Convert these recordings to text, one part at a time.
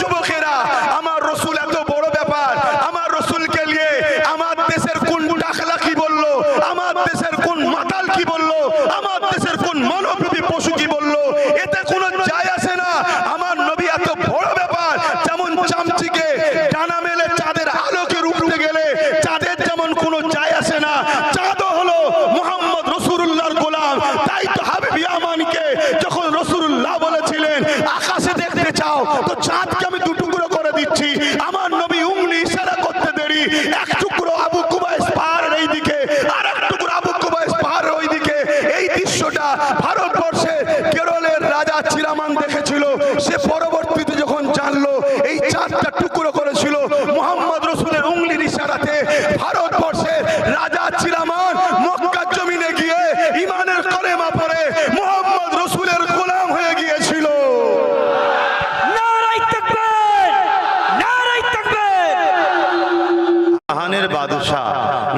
যুবকেরা আমার রসুল এত বড় ব্যাপার আমার রসুলকে নিয়ে আমার দেশের কোন টাকলা কি বলল আমার দেশের কোন মাতাল কি বলল আমার দেশের কোন মানবী পশু কি বলল এতে কোনো যায় আসে না আমার নবী এত বড় ব্যাপার যেমন চামচিকে ডানা মেলে চাঁদের আলোকে রুখতে গেলে চাঁদের যেমন কোনো যায় আসে না চাঁদও হলো মোহাম্মদ রসুল্লাহর গোলাম তাই তো হাবিবি আমানকে যখন রসুল্লাহ বলেছিলেন আকাশে দেখতে চাও তো চাঁদকে আমি দু টুকরো করে দিচ্ছি আমার নবী উংলি ইশারা করতে দেরি এক টুকরো আবু কুবাইস পাহাড়ের এই দিকে আর এক টুকরো আবু কুবাইস পাহাড়ের ওই দিকে এই দৃশ্যটা ভারতবর্ষে কেরলের রাজা চিরামান দেখেছিল সে পরবর্তীতে যখন জানলো এই চাঁদটা টুকরো করেছিল মোহাম্মদ রসুলের উংলির ইশারাতে ভারতবর্ষের রাজা চিরামান মক্কার জমিনে গিয়ে ইমানের কলেমা পড়ে মোহাম্মদ রসুলের গোলাম হয়ে গিয়েছিল। বাদশাহ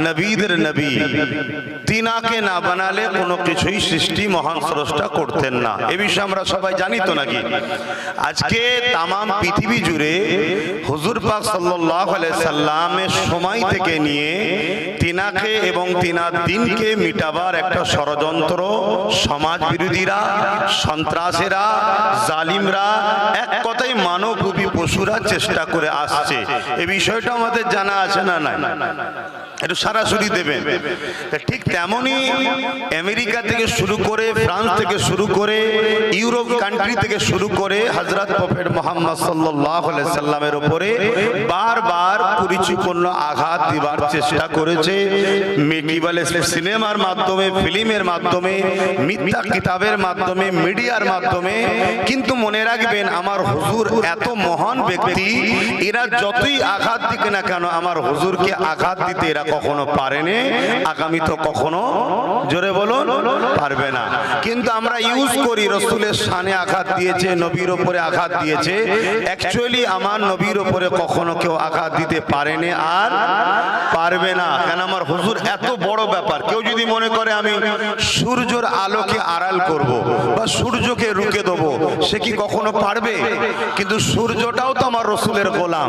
নবীদের নবী। তিনাকে না বানালে কোনো কিছুই সৃষ্টি মহান স্রষ্টা করতেন না। এ বিষয়ে আমরা সবাই জানি তো নাকি? আজকে তামাম পৃথিবী জুড়ে হুজুর পাক সাল্লামের সময় থেকে নিয়ে তিনাকে এবং তিনার দিনকে মিটাবার একটা ষড়যন্ত্র সমাজ বিরোধীরা সন্ত্রাসেরা, জালিমরা, এক কথায় মানবরূপী পশুরা চেষ্টা করে আসছে। এ বিষয়টা আমাদের জানা আছে না নাই? একটু সরাসরি দেবেন। তা ঠিক তেমনই আমেরিকা থেকে শুরু করে ফ্রান্স থেকে শুরু করে ইউরোপ কান্ট্রি থেকে শুরু করে হজরত প্রফেট মোহাম্মদ সাল্লাহ সাল্লামের ওপরে বারবার পরিচিপূর্ণ আঘাত দিবার চেষ্টা করেছে। সিনেমার মাধ্যমে, ফিল্মের মাধ্যমে, মিথ্যা কিতাবের মাধ্যমে, মিডিয়ার মাধ্যমে। কিন্তু মনে রাখবেন, আমার হুজুর এত মহান ব্যক্তি, এরা যতই আঘাত দিকে না কেন, আমার হুজুরকে আঘাত দিতে এরা কখনো পারেনি, আগামী তো কখনো, জোরে বলুন, পারবে না। কিন্তু আমরা ইউজ করি, রসুলের শানে আঘাত দিয়েছে, নবীর ওপরে আঘাত দিয়েছে। অ্যাকচুয়ালি আমার নবীর ওপরে কখনো কেউ আঘাত দিতে পারেনি আর পারবে না। কেন আমার হুজুর, এত বড় ব্যাপার। কেউ যদি মনে করে আমি সূর্যর আলোকে আড়াল করব বা সূর্যকে রুকে দেবো, সে কি কখনো পারবে? কিন্তু সূর্যটাও তো আমার রসুলের গোলাম।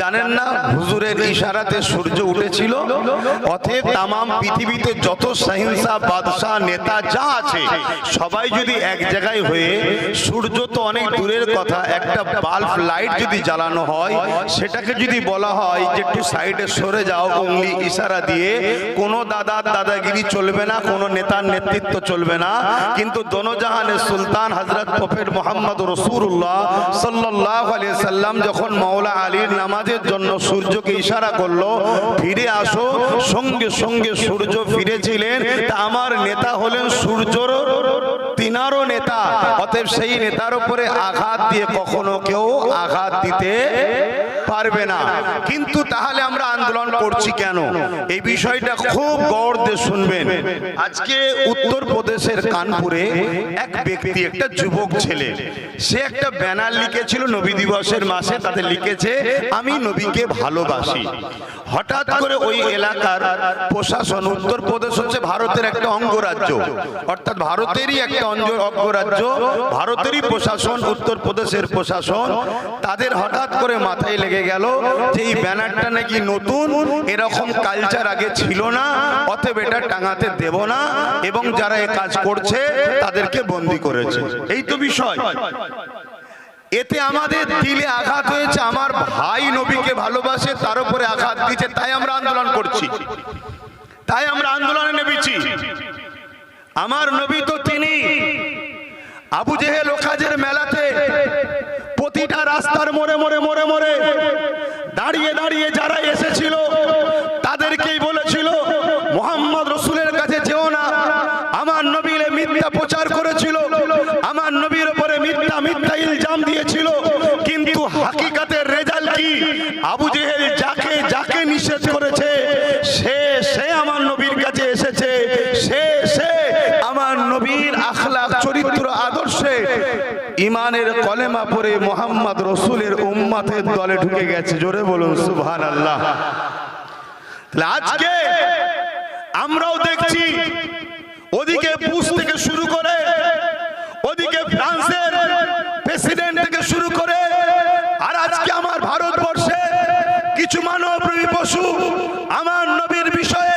জানেন না, হুজুরের ইশারাতে সূর্য উঠেছিল? অতএব তামাম পৃথিবীতে যত সহিংসা, বাদশাহ, নেতা যা আছে, সবাই যদি এক জায়গায় হয়ে, সূর্য তো অনেক দূরের কথা, একটা বাল্ব লাইট যদি জ্বালানো হয়, সেটাকে যদি বলা হয় যে একটু সাইডে সরে যাও, উংলি ইশারা দিয়ে, কোনো দাদার দাদাগিরি চলবে না, কোনো নেতার নেতৃত্ব চলবে না, কিন্তু দোনোজাহানের সুলতান হজরত প্রফেট মোহাম্মদ রসুল্লাহ সাল্লাহ আলিয়া সাল্লাম যখন মাওলা আলীর নামাজের জন্য সূর্যকে ইশারা করল, ফিরে আসো সঙ্গে সঙ্গে সূর্য ফিরেছিলেন। তা আমার নেতা হলেন সূর্যর তিনারও নেতা অতএব সেই নেতার উপরে আঘাত দিয়ে কখনো কেউ আঘাত দিতে পারবে না। কিন্তু তাহলে আমরা আন্দোলন করছি কেন? এই বিষয়টা খুব গৌর দিয়ে শুনবেন। আজকে উত্তর প্রদেশের কানপুরে এক ব্যক্তি, একটা যুবক ছেলে, সে একটা ব্যানার লিখেছিল নবী দিবসের মাসে, তাতে লিখেছে, আমি নবীকে ভালোবাসি। হঠাৎ করে ওই এলাকার প্রশাসন উত্তর প্রদেশ হচ্ছে ভারতের একটা অঙ্গরাজ্য, অর্থাৎ ভারতেরই একটা অঙ্গ- অঙ্গরাজ্য ভারতেরই প্রশাসন উত্তর প্রদেশের প্রশাসন তাদের হঠাৎ করে মাথায় লেগে গেল যে এই ব্যানারটা নাকি নতুন এরকম কালচার আগে ছিল না অতএব এটা টাঙাতে দেব না এবং যারা এ কাজ করছে তাদেরকে বন্দি করেছে। এই তো বিষয়। এতে আমাদের দিলে আঘাত হয়েছে আমার ভাই নবীকে ভালোবাসে তার উপরে আঘাত দিচ্ছে তাই আমরা আন্দোলন করছি। তাই আমরা আন্দোলনে নেমেছি। আমার নবী তো তিনি। আবু জেহেল ওখাজের মেলাতে প্রতিটা রাস্তার মোড়ে মোড়ে মোড়ে মোড়ে দাঁড়িয়ে দাঁড়িয়ে যারা এসেছিল, তাদেরকেই বলেছিল, মোহাম্মদ রসুলের কাছে যেও না। আমার নবীলে মিথ্যা প্রচার করেছিল কালেমা পরে মোহাম্মদ রসুলের উম্মাতের দলে ঢুকে গেছে। জোরে বলুন সুভান আল্লাহ আজকে আমরাও দেখছি, ওদিকে বুশ থেকে শুরু করে, ওদিকে ফ্রান্সের প্রেসিডেন্ট থেকে শুরু করে, আর আজকে আমার ভারতবর্ষে কিছু মানব পশু আমার নবীর বিষয়ে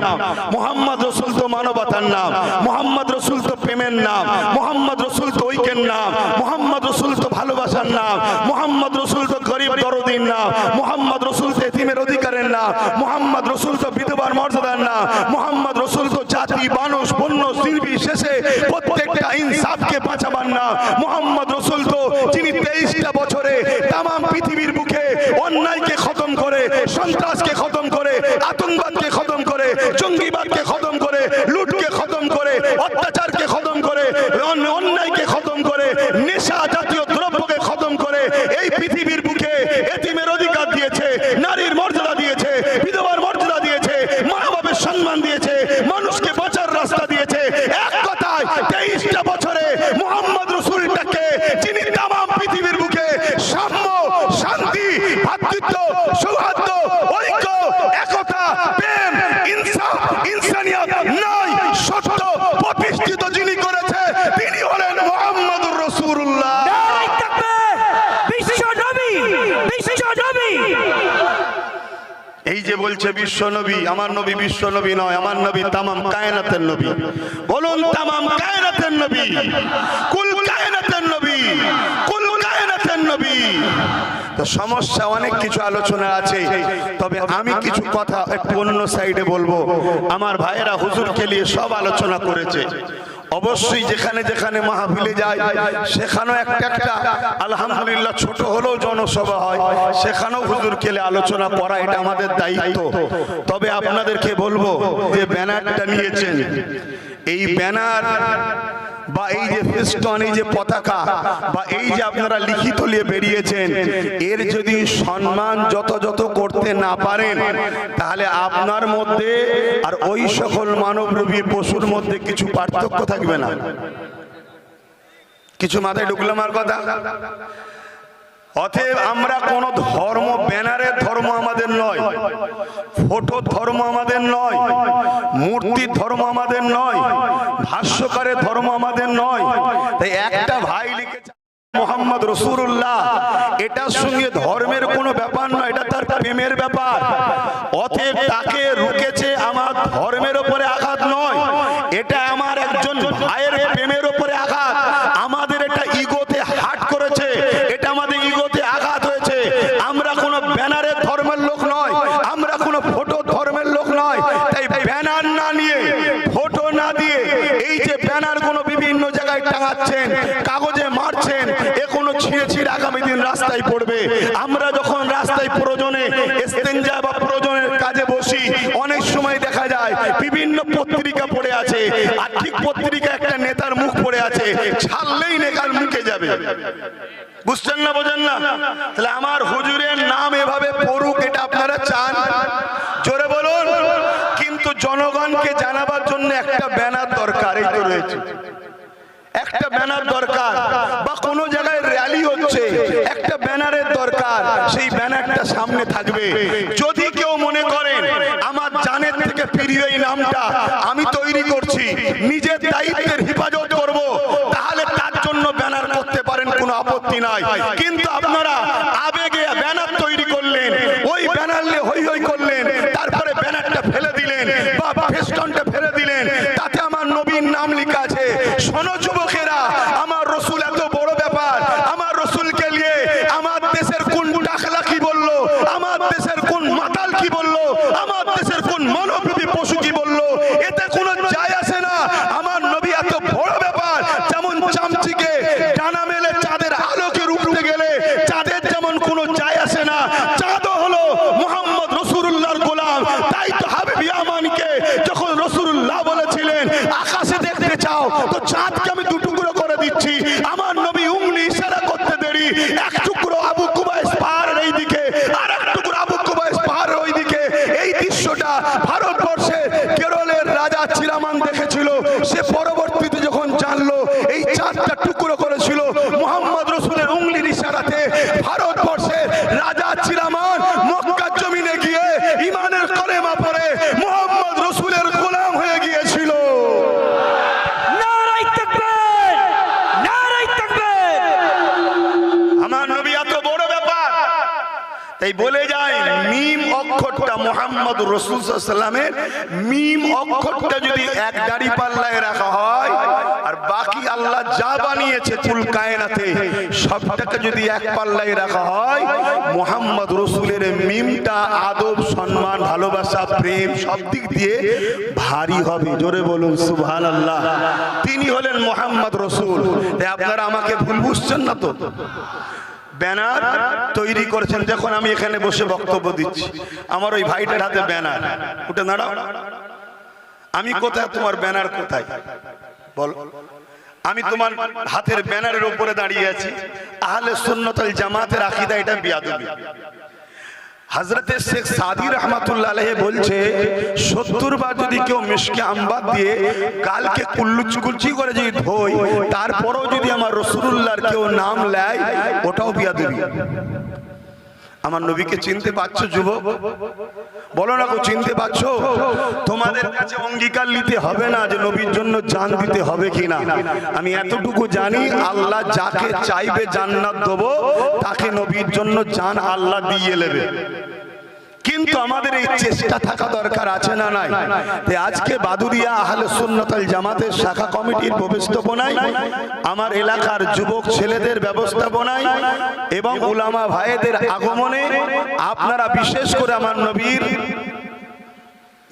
নাম। মোহাম্মদ রসুল তো মানবতার নাম। মোহাম্মদ রসুল তো প্রেমের নাম। মোহাম্মদ রসুল তো ঐক্যের নাম। মোহাম্মদ রসুল তো ভালোবাসার নাম। মোহাম্মদ রসুল তো গরিব দরদিন নাম। মোহাম্মদ রসুল তো এতিমের অধিকারের নাম। মোহাম্মদ রসুল তো বিধবার মর্যাদার নাম। মোহাম্মদ রসুল তো জাতি, মানুষ, বন্য, শিল্পী, শেষে প্রত্যেকটা ইনসাফকে বাঁচাবার নাম। মোহাম্মদ রসুল তো যিনি তেইশটা বছরে তাম পৃথিবীর বুকে অন্যায়কে খতম করে, সন্ত্রাসকে খতম করে আতঙ্কবাদকে খতম করে জঙ্গিবাদকে খতম করে লুটকে খতম করে অত্যাচারকে খতম করে অন্য- অন্যায়কে খতম করে নেশা জাতীয় দ্রব্যকে খতম করে এই পৃথিবীর বুকে এতিমের অধিকার দিয়েছে নারীর মর্যাদা দিয়েছে বিধবার মর্যাদা দিয়েছে মা বাবার সম্মান দিয়েছে মানুষকে বাঁচার রাস্তা দিয়েছে এক কথায় তেইশটা বছরে মোহাম্মদ রসুলটাকে যিনি তাম পৃথিবীর বুকে সাম্য শান্তি ভাতৃত্ব সৌহার্দ্য ঐক্য একতা প্রেম ইনসাফ ইনসানিয়ত নয় সত্য প্রতিষ্ঠিত যিনি করেছে তিনি হলেন মোহাম্মদুর রসুল্লাহ নারাই তাকবীর বিশ্ব নবী বিশ্ব নবী এই যে বলছে বিশ্ব নবী আমার নবী বিশ্ব নবী নয়, আমার নবী তামাম কায়নাতের নবী। বলুন, তামাম কায়নাতের নবী, কুল কায়নাতের নবী, কুল কায়নাতের নবী। সমস্যা, অনেক কিছু আলোচনা আছে, তবে আমি কিছু কথা একটু অন্য সাইডে বলব। আমার ভাইয়েরা হুজুরকে নিয়ে সব আলোচনা করেছে। অবশ্যই যেখানে যেখানে মাহফিলে যায় সেখানেও একটা একটা আলহামদুলিল্লাহ ছোট হলেও জনসভা হয়। সেখানেও হুজুর কেলে আলোচনা করা, এটা আমাদের দায়িত্ব। তবে আপনাদেরকে বলব যে ব্যানারটা নিয়েছেন। এই ব্যানার বা এই যে ফেস্টন এই যে পতাকা, বা এই যে আপনারা লিখিত নিয়ে বেরিয়েছেন, এর যদি সম্মান যত যত করতে না পারেন, তাহলে আপনার মধ্যে আর ওই সকল মানবরূপী পশুর মধ্যে কিছু পার্থক্য থাকবে না। কিছু মাথায় ঢুকলাম আর কথা? অতএব আমরা কোন ধর্ম ব্যানারের ধর্ম আমাদের নয়। ফটো ধর্ম আমাদের নয়। মূর্তির ধর্ম আমাদের নয়। ভাষ্যকারের ধর্ম আমাদের নয়। তাই একটা ভাই লিখেছে, মোহাম্মদ রসুল্লাহ এটার সঙ্গে ধর্মের কোনো ব্যাপার নয়, এটা তার প্রেমের ব্যাপার। অতএব তাকে রুকেছে আমার ধর্মের ওপরে আঘাত নয় এটা আমার একজন ভাইয়ের প্রেমের ওপরে আঘাত আমাদের এটা ইগোতে হাট করেছে এটা আমাদের ইগোতে আঘাত হয়েছে আমরা কোনো ব্যানারের ধর্মের লোক নয় আমরা কোনো ফটো ধর্মের লোক নয় তাই ব্যানার না নিয়ে ফটো না দিয়ে এই যে ব্যানারগুলো বিভিন্ন জায়গায় টাঙাচ্ছেন কাগজে মারছেন এ কোনো ছিঁড়ে ছিঁড়ে আগামী দিন রাস্তায় পড়বে আমরা যখন রাস্তায় প্রয়োজনে এস্তেঞ্জা বা প্রয়োজনের কাজে বসি অনেক সময় দেখা যায় বিভিন্ন পত্রিকা পড়ে আছে আর ঠিক পত্রিকা একটা নেতার মুখ পড়ে আছে, ছাড়লেই নেতার মুখে যাবে। বুঝছেন না, বোঝেন না? তাহলে আমার হুজুরের নাম এভাবে পড়ুক, এটা আপনারা চান? জোরে বলুন। কিন্তু জনগণকে জানাবার জন্য একটা ব্যানার দরকার, এই তো রয়েছে। একটা ব্যানার দরকার, বা কোনো জায়গায় র্যালি হচ্ছে, একটা ব্যানারের দরকার, সেই ব্যানারটা সামনে থাকবে। যদি কেউ মনে করেন আমার জানের থেকে প্রিয় এই নামটা আমি তৈরি করছি, নিজের দায়িত্বের হেফাজত করব তাহলে তার জন্য ব্যানার করতে নাই কিন্তু আপনারা আবেগে ব্যানার তৈরি করলেন, ওই ব্যানার হই হই করলেন, তারপরে ব্যানারটা ফেলে দিলেন, বা ফেস্টনটা ফেলে দিলেন তাতে আমার নবীর নাম লেখা আছে শোনো যুবকেরা আমার রসুল এত বড় ব্যাপার আমার রসুলকে নিয়ে আমার দেশের কোন টাকলা কি বলল আমার দেশের কোন মাতাল কি বলল আমার দেশের কোন মানবরূপী পশু কি বলল এতে কোনো যায় আসে না আমার নবী এত বড় ব্যাপার যেমন চামচিকে ডানা মেলে চাঁদের আলোকে রুখতে গেলে চাঁদের যেমন কোনো যায় আসে না চাঁদও হলো মোহাম্মদ রসুল্লাহর গোলাম তাই তো হাবিব ইয়ামানকে যখন রসুল্লাহ বলেছিলেন আকাশে দেখতে চাও তো চাঁদকে আমি দু টুকরো করে দিচ্ছি আমার নবী উংলি ইশারা করতে দেরি এক টুকরো আবু কুবাইস পাহাড়ের এই দিকে আর এক টুকরো আবু কুবাইস পাহাড়ের ওই দিকে এই দৃশ্যটা ভারতবর্ষে কেরলের রাজা চিরামান দেখেছিল সে পরবর্তীতে যখন জানলো এই চাঁদটা টুকরো করেছিল মোহাম্মদ রসুলের উংলির ইশারাতে ভারতবর্ষের রাজা চিরামান মক্কার জমিনে গিয়ে ইমানের কলেমা পড়ে মোহাম্মদ রসুলের গোলাম হয়ে গিয়েছিল নারাই তাকবীর নারাই তাকবীর আমার নবী এত বড় ব্যাপার তাই বলে যায় মিম অক্ষরটা মোহাম্মদ রসুল সাল্লামের মিম অক্ষরটা যদি এক দাড়ি পাল্লায় রাখা হয়, আর বাকি আল্লাহ যা বানিয়েছে কুল কায়নাতে, সবটাকে যদি এক পাল্লায় রাখা হয় মোহাম্মদ রসুলের মিমটা আদব, সম্মান, ভালোবাসা, প্রেম, সব দিক দিয়ে ভারী হবে। জোরে বলুন সুবহান আল্লাহ তিনি হলেন মোহাম্মদ রসুল। আপনারা আমাকে ভুল বুঝছেন না তো? ব্যানার তৈরি করেছেন। যখন আমি এখানে বসে বক্তব্য দিচ্ছি। আমার ওই ভাইটার হাতে ব্যানার। উঠে দাঁড়াও। আমি কোথায়? তোমার ব্যানার কোথায়? বল। আমি তোমার হাতের ব্যানারের উপরে দাঁড়িয়ে আছি। আহলে সুন্নতল জামাতের আকিদা এটা বিয়াদবি। হজরতে শেখ সাদি রহমাতুল্লাহ বলছে, সত্তর বার যদি কেউ মিশকে আম্বাদ দিয়ে কালকে কুল্লুচি কুলচি করে যদি ধোই তারপরেও যদি আমার রসুল্লাহর কেউ নাম নেয়, ওটাও বিয়া দেবি আমার নবীকে চিনতে পারছ, যুবক? বলো না গো, চিনতে পারছ? তোমাদের কাছে অঙ্গীকার নিতে হবে না যে নবীর জন্য জান দিতে হবে কিনা। আমি এতটুকু জানি, আল্লাহ যাকে চাইবে জান্নাত দেবো, তাকে নবীর জন্য জান আল্লাহ দিয়ে নেবে। কিন্তু আমাদের এই চেষ্টা থাকা দরকার আছে না নাই? আজকে বাদুরিয়া আহলে সুন্নতাল জামাতের শাখা কমিটির ব্যবস্থাপনায় আমার এলাকার যুবক ছেলেদের ব্যবস্থাপনায় এবং উলামা ভাইদের আগমনে আপনারা বিশেষ করে আমার নবীর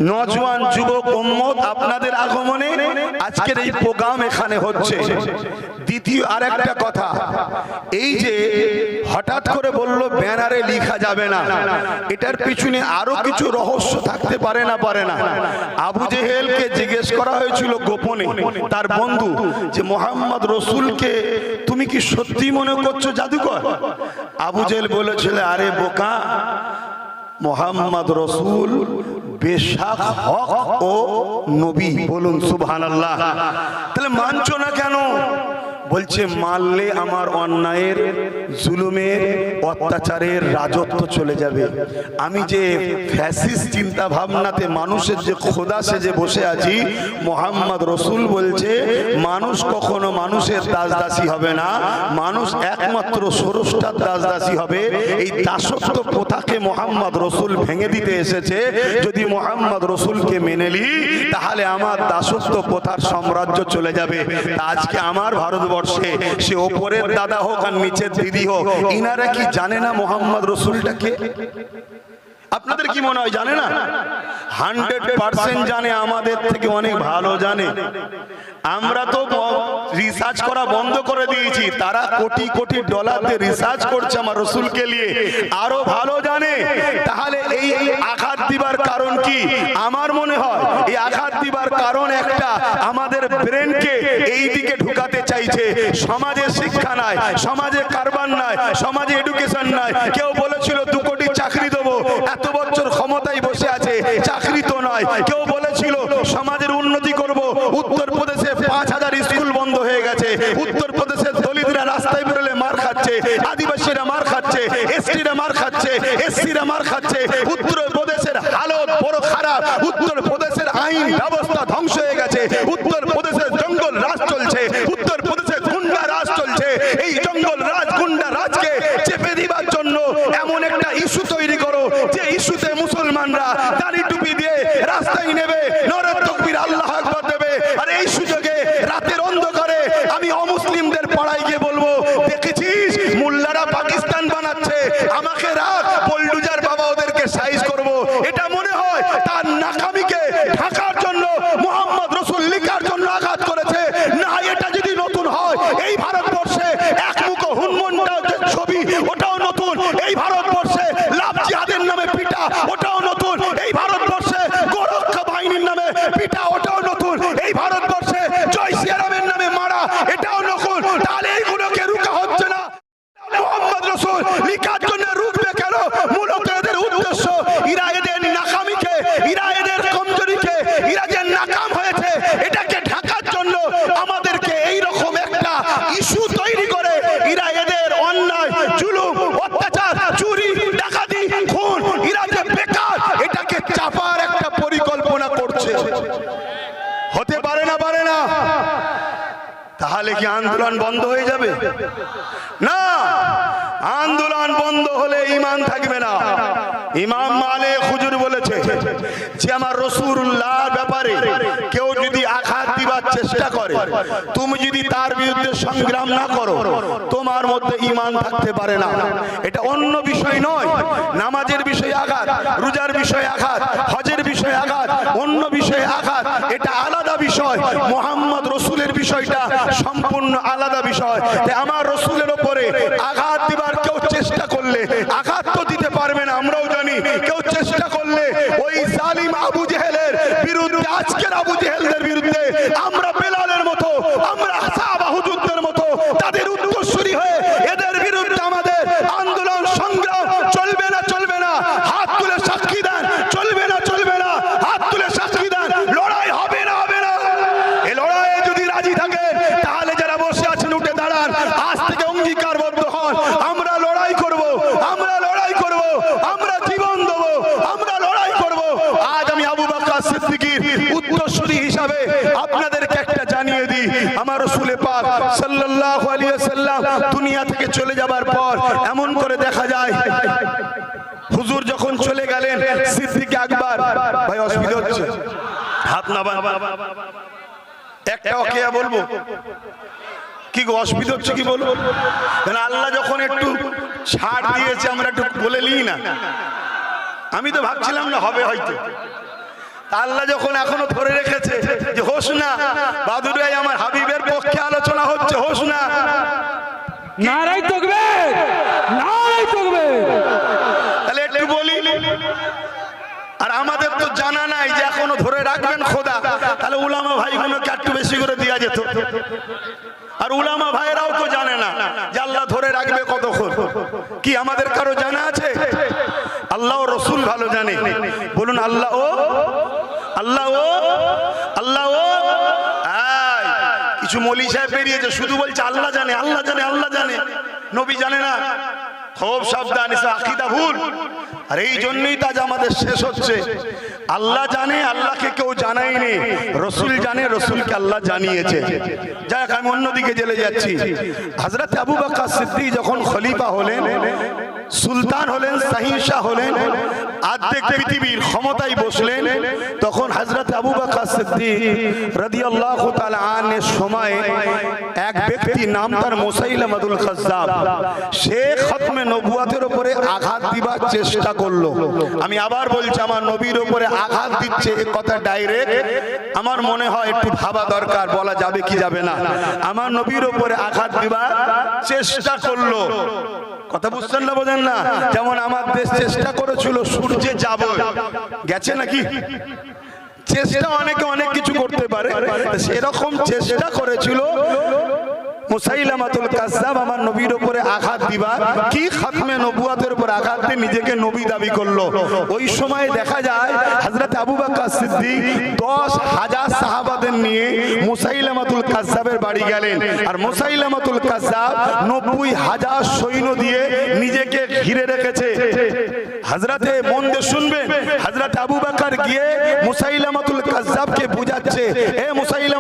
নজওয়ান যুবক উম্মত, আপনাদের আগমনে আজকের এই প্রোগ্রাম এখানে হচ্ছে। দ্বিতীয় আরেকটা কথা, এই যে হঠাৎ করে বলল, ব্যানারে লেখা যাবে না, এটার পিছনে আরও কিছু রহস্য থাকতে পারে না পারে না। আবু জেহেলকে জিজ্ঞেস করা হয়েছিল গোপনে, তার বন্ধু, যে মোহাম্মদ রসুলকে তুমি কি সত্যি মনে করছ, জাদুকর? আবু জেহেল বলেছিল, আরে বোকা মোহাম্মদ রসুল বেশাক ও নবী। বলুন সুবহান আল্লাহ তাহলে মানছো না কেন? বলছে মারলে আমার অন্যায়ের জুলুমের অত্যাচারের রাজত্ব চলে যাবে। আমি যে ফ্যাসিস চিন্তা ভাবনাতে মানুষের যে খোদা সেজে বসে আছি মোহাম্মদ রসুল বলছে মানুষ কখনো মানুষের দাসদাসী হবে না। মানুষ একমাত্র সরষ্টার দাসদাসী হবে। এই দাসত্ব প্রথাকে মোহাম্মদ রসুল ভেঙে দিতে এসেছে। যদি মোহাম্মদ রসুলকে মেনে নি তাহলে আমার দাসত্ব প্রথার সাম্রাজ্য চলে যাবে। আজকে আমার ভারতবর্ষে সে ওপরের দাদা হোক আর নিচের দিদি হোক ইনারা কি জানে না মোহাম্মদ রসুলটাকে? আপনাদের কি মনে হয় জানে না? হান্ড্রেড পার্সেন্ট জানে, আমাদের থেকে অনেক ভালো জানে। আমরা তো রিসার্চ করা বন্ধ করে দিয়েছি। তারা কোটি কোটি ডলার দিয়ে রিসার্চ করছে আমার রসুলকে নিয়ে। আরও ভালো জানে। তাহলে এই আঘাত দিবার কারণ কি? আমার মনে হয় এই আঘাত দিবার কারণ একটা। আমাদের ব্রেনকে এই দিকে ঢুকাতে চাইছে। সমাজে শিক্ষা নাই, সমাজে কারবার নাই, সমাজে এডুকেশন নাই। কেউ বলেছিল দু কোটি এত বছর ক্ষমতায় বসে আছে, চাকরি তো নয়। কেউ বলেছিল, সমাজের উন্নতি করব। উত্তর প্রদেশে পাঁচ হাজার স্কুল বন্ধ হয়ে গেছে। উত্তর প্রদেশের দলিতরা রাস্তায় বেরোলে মার খাচ্ছে, আদিবাসীরা মার খাচ্ছে, এসটিরা মার খাচ্ছে, এসসিরা মার খাচ্ছে উত্তর প্রদেশের হালত বড় খারাপ উত্তর প্রদেশের আইন ব্যবস্থা ধ্বংস হয়ে গেছে উত্তর প্রদেশের জঙ্গল রাজ চলছে উত্তর প্রদেশে গুন্ডা রাজ চলছে এই জঙ্গল রাজ গুন্ডা এই সুযোগে রাতের অন্ধকারে আমি অমুসলিমদের পাড়ায় গিয়ে বলব দেখেছিস মোল্লারা পাকিস্তান বানাচ্ছে আমাকে রাখ পল্টুজার বাবা ওদেরকে সাইজ করব এটা মনে হয় তার নাকামিকে ঢাকার জন্য মোহাম্মদ রসুল লিখার জন্য আঘাত করেছে না এটা যদি নতুন হয় এই ভারতবর্ষে একমুখ হুনমুনটা যে ছবি ওটাও নতুন এই ভারতবর্ষে লাভ জিহাদের নামে পিটা ওটাও নতুন এই ভারতবর্ষে গোরক্ষা বাহিনীর নামে পিটা ওটাও নতুন এই ভারতবর্ষে জয় সিয়ারামের নামে মারা এটাও নতুন তাহলে এইগুলোকে রুকা হচ্ছে না মোহাম্মদ রসুল লিখার জন্য রুখবে কেন মূলত এদের উদ্দেশ্য ইরা এদের নাকামিকে ইরা এদের কমজোরিকে ইরা যে নাকাম হয়েছে এটাকে ঢাকার জন্য আমাদেরকে এই রকম একটা ইস্যু তৈরি করে ইরা এদের অন্যায় জুলুম অত্যাচার চুরি ডাকাতি খুন ইরা যে বেকার এটাকে চাপার একটা পরিকল্পনা করছে হতে পারে না পারে না, তাহলে কি আন্দোলন বন্ধ হয়ে যাবে? না, আন্দোলন বন্ধ হলে ইমান থাকবে না। ইমাম মালে খুজুর বলেছে যে আমার রসুল্লাহ ব্যাপারে চেষ্টা করে। তুমি যদি তার বিরুদ্ধে সংগ্রাম না করো, তোমার মধ্যে ইমান থাকতে পারে না। এটা অন্য বিষয় নয়। নামাজের বিষয়ে আঘাত, রোজার বিষয়ে আঘাত, হজের বিষয়ে আঘাত, অন্য বিষয়ে আঘাত, এটা আলাদা বিষয়। মোহাম্মদ রসুলের বিষয়টা সম্পূর্ণ আলাদা বিষয়। আমার রসুলের ওপরে আঘাত দিবার কেউ চেষ্টা করলে, আঘাত তো দিতে পারবে না, আমরাও জানি। কেউ চেষ্টা করলে ওই জালিম আবু জেহেলের বিরুদ্ধে, আজকের আবু জেহেলদের বিরুদ্ধে আমরা বেলালের মতো আমরা সাহাবা হুজুরদের মতো তাদের উত্তরসূরি হয়ে এদের বিরুদ্ধে আমাদের আন্দোলন সংগ্রাম চলবে না চলবে না হাত তুলে সাক্ষী দেন চলবে না চলবে না হাত তুলে সাক্ষী দেন লড়াই হবে না হবে না এই লড়াইয়ে যদি রাজি থাকেন তাহলে যারা বসে আছেন উঠে দাঁড়ান আজ থেকে অঙ্গীকারবদ্ধ হন আমরা লড়াই করব আমরা লড়াই করব আমরা জীবন দেব আমরা লড়াই করব আজ আমি আবু বকর সিদ্দিকীর উত্তরসূরি হিসাবে আপনাদেরকে একটা দিই আমার রসুলে পাক সাল্লাল্লাহু আলাইহি সাল্লাম দুনিয়া থেকে চলে যাবার পর এমন করে দেখা যায়, হুজুর যখন চলে গেলেন, সিদ্দিক আকবর, ভাই, অসুবিধা হচ্ছে? হাত না একটা অকেয়া বলব। কি গো, অসুবিধা হচ্ছে কি বলব? কারণ আল্লাহ যখন একটু ছাড় দিয়েছে, আমরা একটু বলে নিই না? আমি তো ভাবছিলাম না হবে হয়তো। আল্লাহ যখন এখনও ধরে রেখেছে যে হোস না বাদুরাই আমার হাবিবের পক্ষে আলোচনা হচ্ছে হোস না নারাই তকবে নারাই তকবে। তাহলে একটু বলি। আর আমাদের তো জানা নাই যে এখনও ধরে রাখবেন খোদা। তাহলে উলামা ভাইগুলোকে একটু বেশি করে দেওয়া যেত। আর উলামা ভাইরাও তো জানে না যে আল্লাহ ধরে রাখবে কতক্ষণ। কি আমাদের কারও জানা আছে? আল্লাহ রসুল ভালো জানে বলুন আল্লাহ ও আল্লাহ ও আল্লাহ ও এই, কিছু মলি সাহেব বেরিয়েছে, শুধু বলছে, আল্লাহ জানে আল্লাহ জানে আল্লাহ জানে। নবী জানে না। খুব সাবধান আকিদা ভুল। আর এই জন্যই তাজ আমাদের শেষ হচ্ছে। আল্লাহ জানে, আল্লাহকে কেউ জানায়নি। রসুল জানে, রসুলকে আল্লাহ জানিয়েছে। যাক আমি অন্যদিকে জেলে যাচ্ছি। হজরত আবু বাক্কা সিদ্দিক যখন খলিফা হলেন, সুলতান হলেন সাহিংসা হলেন, আর্ধেক পৃথিবীর ক্ষমতায় বসলেন, তখন হজরত আবু বকর সিদ্দিক রাদিয়াল্লাহু তাআলা আনের সময় এক ব্যক্তি নাম তার মুসাইলামাতুল খাজ্জাব। সে খতমে নবুয়াতের উপরে আঘাত দিবার চেষ্টা করল। আমি আবার বলছি, আমার নবীর উপরে আঘাত দিচ্ছে এ কথা ডাইরেক্ট আমার মনে হয় একটু ভাবা দরকার, বলা যাবে কি যাবে না। আমার নবীর উপরে আঘাত দিবার চেষ্টা করল। কথা বুঝছেন না, বোঝেন না? যেমন আমার দেশ চেষ্টা করেছিল সূর্যে যাব। গেছে নাকি? চেষ্টা অনেকে অনেক কিছু করতে পারে। সেরকম চেষ্টা করেছিল মুসাইলামাতুল কাজ্জাব আমার নবীর উপরে আঘাত দিবা। কি খাতমে নবুয়াতের উপর আঘাত দিয়ে নিজেকে নবী দাবি করল। ওই সময় দেখা যায় হযরত আবু বকর সিদ্দিক 10 হাজার সাহাবাদের নিয়ে মুসাইলামাতুল কাজ্জাবের বাড়ি গেলেন। আর মুসাইলামাতুল কাজ্জাব 90 হাজার সৈন্য দিয়ে নিজেকে ঘিরে রেখেছে। হযরতে মন দিয়ে শুনবেন, হযরত আবু বকর গিয়ে মুসাইলামাতুল কাজ্জাবকে বুঝাচ্ছে। এ কাজ্জাব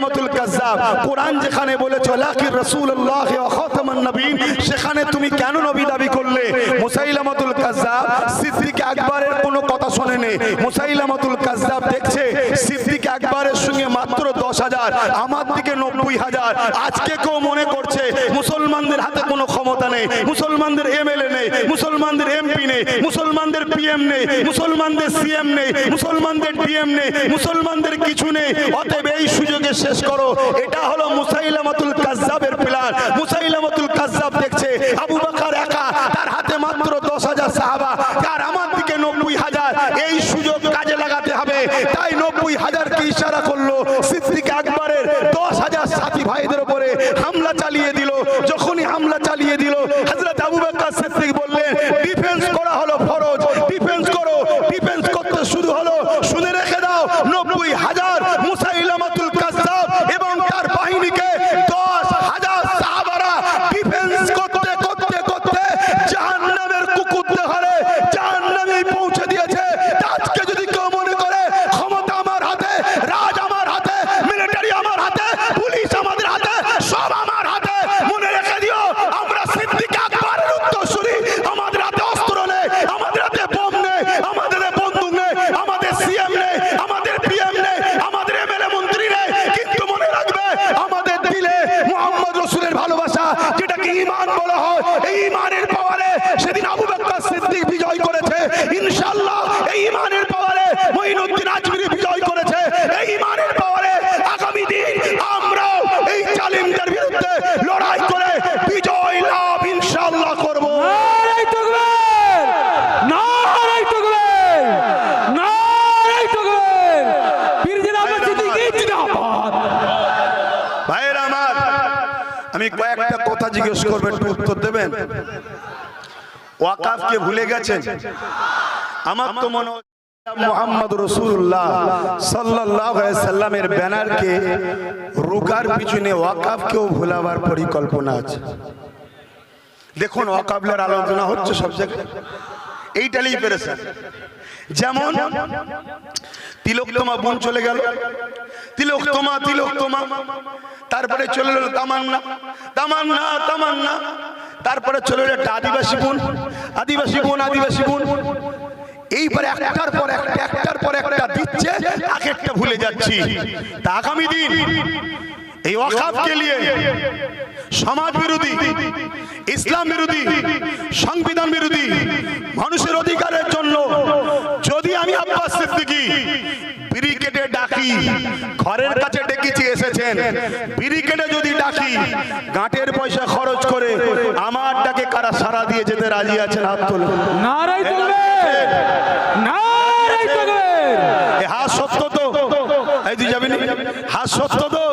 কোরআন যেখানে বলেছ লাকির রাসূলুল্লাহ ওয়া খাতামান নবীন সেখানে তুমি কেন নবী দাবি করলে? মুসাইলামাতুল কাজ্জাব, সিদ্দিক আকবরের কোনো কথা শোনেনি। মুসাইলামাতুল কাজ্জাব দেখছে, সিদ্দিক একবারের সঙ্গে মাত্র দশ হাজার, আমার দিকে নব্বই হাজার। আজকে কেউ মনে করছে, মুসলমানদের হাতে কোনো ক্ষমতা নেই, মুসলমানদের এমএলএ নেই, মুসলমানদের এমপি নেই, মুসলমানদের পিএম নেই, মুসলমানদের সিএম নেই, মুসলমানদের ডিএম নেই, মুসলমানদের কিছু নেই। অতএব এই সুযোগে শেষ করো। এটা হলো মুসাইলামাতুল কাজ্জাবের প্ল্যান। মুসাইলামাতুল কাজ্জাব দেখছে, আবু বকর একা তার হাতে মাত্র দশ হাজার সাহাবা আর আমার দিকে নব্বই হাজার এই সুযোগ কাজে লাগাতে হবে। তাই নব্বই হাজারকে ইশারা করল? সিদ্দিক আকবরের দশ হাজার সাথী ভাইদের উপরে হামলা চালিয়ে দিল যখনই হামলা চালিয়ে দিল হযরত আবু বকর সিদ্দিক বললেন ডিফেন্স করা হলো ফরজ ডিফেন্স করো ডিফেন্স করতে শুরু হলো শুনে রেখে দাও নব্বই হাজার মুসাইলামাতুল কাজ্জাব এবং তার বাহিনীকে দশ হাজার সাহাবারা ডিফেন্স করতে করতে করতে জাহান্নামের কুকুরতে হারে জাহান্নামে পৌঁছে দিয়েছে আজকে যদি কেউ মনে করে ক্ষমতা আমার হাতে রাজ আমার হাতে মিলিটারি আমার হাতে পুলিশ আমাদের হাতে সব আমার হাতে মনে রেখে দিও আমরা সিদ্দিক আকবরের উত্তরসূরি আমাদের হাতে অস্ত্র নেই আমাদের হাতে বোম নেই আমাদের হাতে বন্দুক নেই আমাদের সিএম নেই আমাদের পিএম নেই আমাদের এমএলএ মন্ত্রী নেই কিন্তু মনে রাখবে আমাদের দিলে মোহাম্মদ রসুলের ভালোবাসা যেটাকে ঈমান বলা হয় এই ঈমানের পাওয়ারে সেদিন আবু বকর সিদ্দিক বিজয় করেছে ইনশাআল্লাহ এই ঈমানের পাওয়ারে মঈনুদ্দিন আজমিরি বিজয় করেছে এই ঈমানের পাওয়ারে আগামী দিন আমরাও এই জালিমদের বিরুদ্ধে লড়াই করে বিজয় লাভ ইনশাআল্লাহ করব নারাই তকবীর নারাই তকবীর নারাই তকবীর পীর জিন্দাবাদ সিদ্দিকী জিন্দাবাদ ভাইয়ের আমার আমি কয়েকটা কথা জিজ্ঞেস করব একটু উত্তর দেবেন? ওয়াকাফকে ভুলে গেছেন? আমার তো মনে ওয়াকাফকেও ভোলাবার পরিকল্পনা দেখুন ওয়াকাবলের আলোচনা হচ্ছে সব জায়গায়। এইটালেই পেরেছে যেমন তিলোত্তমা বোন চলে গেল তিলোত্তমা তিলোত্তমা তারপরে চলে এলো তামান্না। তামান্না তামান্না। তারপরে চলে এলো একটা আদিবাসী বোন। আদিবাসী বোন আদিবাসী বোন। এইবারে একটার পর একটা, একটার পর একটা দিচ্ছে, এক একটা ভুলে যাচ্ছি। তা আগামী দিন এই ওয়াকাফকে নিয়ে সমাজ বিরোধী, ইসলাম বিরোধী, সংবিধান বিরোধী, মানুষের অধিকারের জন্য যদি আমি আব্বাস সিদ্দিকী ব্রিকেটে ডাকি। ঘরের কাছে ডেকেছি এসেছেন। ব্রিকেটে যদি ডাকি গাঁটের পয়সা খরচ করে আমার ডাকে কারা সারা দিয়ে যেতে রাজি আছেন হাত তোল নারাই নারাই হাত সত্য তো? এই তুই যাবি না হাত সত্য তো?